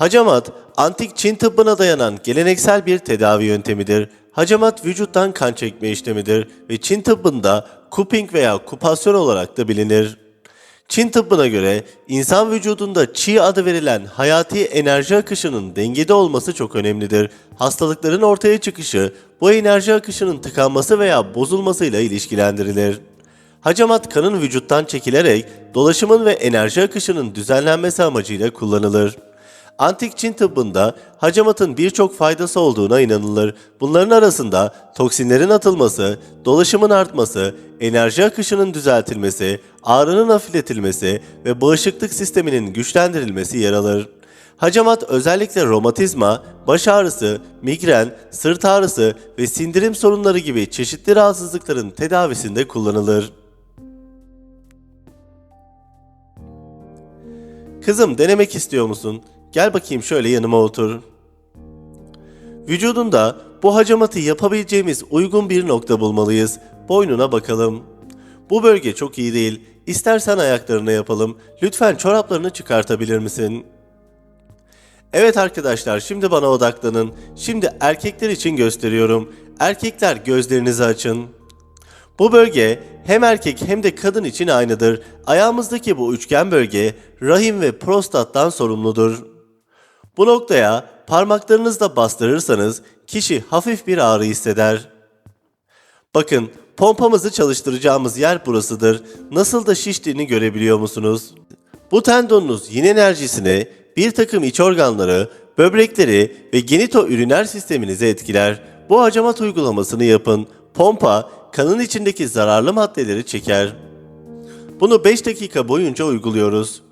Hacamat, antik Çin tıbbına dayanan geleneksel bir tedavi yöntemidir. Hacamat vücuttan kan çekme işlemidir ve Çin tıbbında cupping veya kupasyon olarak da bilinir. Çin tıbbına göre insan vücudunda çi adı verilen hayati enerji akışının dengede olması çok önemlidir. Hastalıkların ortaya çıkışı bu enerji akışının tıkanması veya bozulmasıyla ilişkilendirilir. Hacamat kanın vücuttan çekilerek dolaşımın ve enerji akışının düzenlenmesi amacıyla kullanılır. Antik Çin tıbbında hacamatın birçok faydası olduğuna inanılır. Bunların arasında toksinlerin atılması, dolaşımın artması, enerji akışının düzeltilmesi, ağrının hafifletilmesi ve bağışıklık sisteminin güçlendirilmesi yer alır. Hacamat özellikle romatizma, baş ağrısı, migren, sırt ağrısı ve sindirim sorunları gibi çeşitli rahatsızlıkların tedavisinde kullanılır. Kızım denemek istiyor musun? Gel bakayım şöyle yanıma otur. Vücudunda bu hacamatı yapabileceğimiz uygun bir nokta bulmalıyız. Boynuna bakalım. Bu bölge çok iyi değil. İstersen ayaklarına yapalım. Lütfen çoraplarını çıkartabilir misin? Evet arkadaşlar şimdi bana odaklanın. Şimdi erkekler için gösteriyorum. Erkekler gözlerinizi açın. Bu bölge hem erkek hem de kadın için aynıdır. Ayağımızdaki bu üçgen bölge rahim ve prostattan sorumludur. Bu noktaya parmaklarınızla bastırırsanız kişi hafif bir ağrı hisseder. Bakın pompamızı çalıştıracağımız yer burasıdır. Nasıl da şiştiğini görebiliyor musunuz? Bu tendonunuz yin enerjisini bir takım iç organları, böbrekleri ve genitoüriner sisteminizi etkiler. Bu hacamat uygulamasını yapın. Pompa kanın içindeki zararlı maddeleri çeker. Bunu 5 dakika boyunca uyguluyoruz.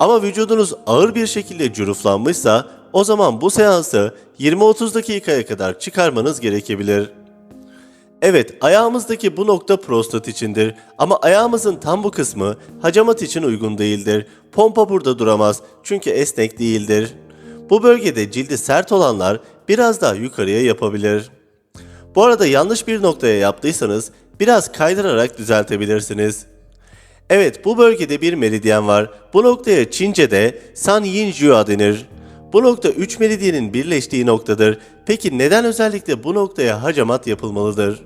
Ama vücudunuz ağır bir şekilde curuflanmışsa o zaman bu seansı 20-30 dakikaya kadar çıkarmanız gerekebilir. Evet, ayağımızdaki bu nokta prostat içindir ama ayağımızın tam bu kısmı hacamat için uygun değildir. Pompa burada duramaz çünkü esnek değildir. Bu bölgede cildi sert olanlar biraz daha yukarıya yapabilir. Bu arada yanlış bir noktaya yaptıysanız biraz kaydırarak düzeltebilirsiniz. Evet bu bölgede bir meridyen var. Bu noktaya Çince'de San Yin Jua denir. Bu nokta 3 meridyenin birleştiği noktadır. Peki neden özellikle bu noktaya hacamat yapılmalıdır?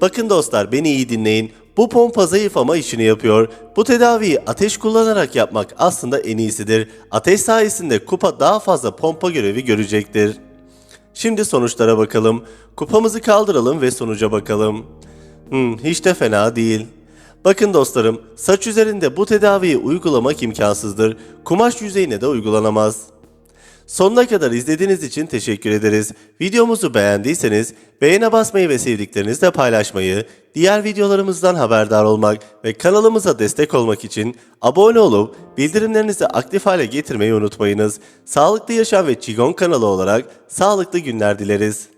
Bakın dostlar beni iyi dinleyin. Bu pompa zayıflama işini yapıyor. Bu tedaviyi ateş kullanarak yapmak aslında en iyisidir. Ateş sayesinde kupa daha fazla pompa görevi görecektir. Şimdi sonuçlara bakalım. Kupamızı kaldıralım ve sonuca bakalım. Hmm, hiç de fena değil. Bakın dostlarım, saç üzerinde bu tedaviyi uygulamak imkansızdır. Kumaş yüzeyine de uygulanamaz. Sonuna kadar izlediğiniz için teşekkür ederiz. Videomuzu beğendiyseniz beğene basmayı ve sevdiklerinizle paylaşmayı, diğer videolarımızdan haberdar olmak ve kanalımıza destek olmak için abone olup bildirimlerinizi aktif hale getirmeyi unutmayınız. Sağlıklı Yaşam ve Çigon kanalı olarak sağlıklı günler dileriz.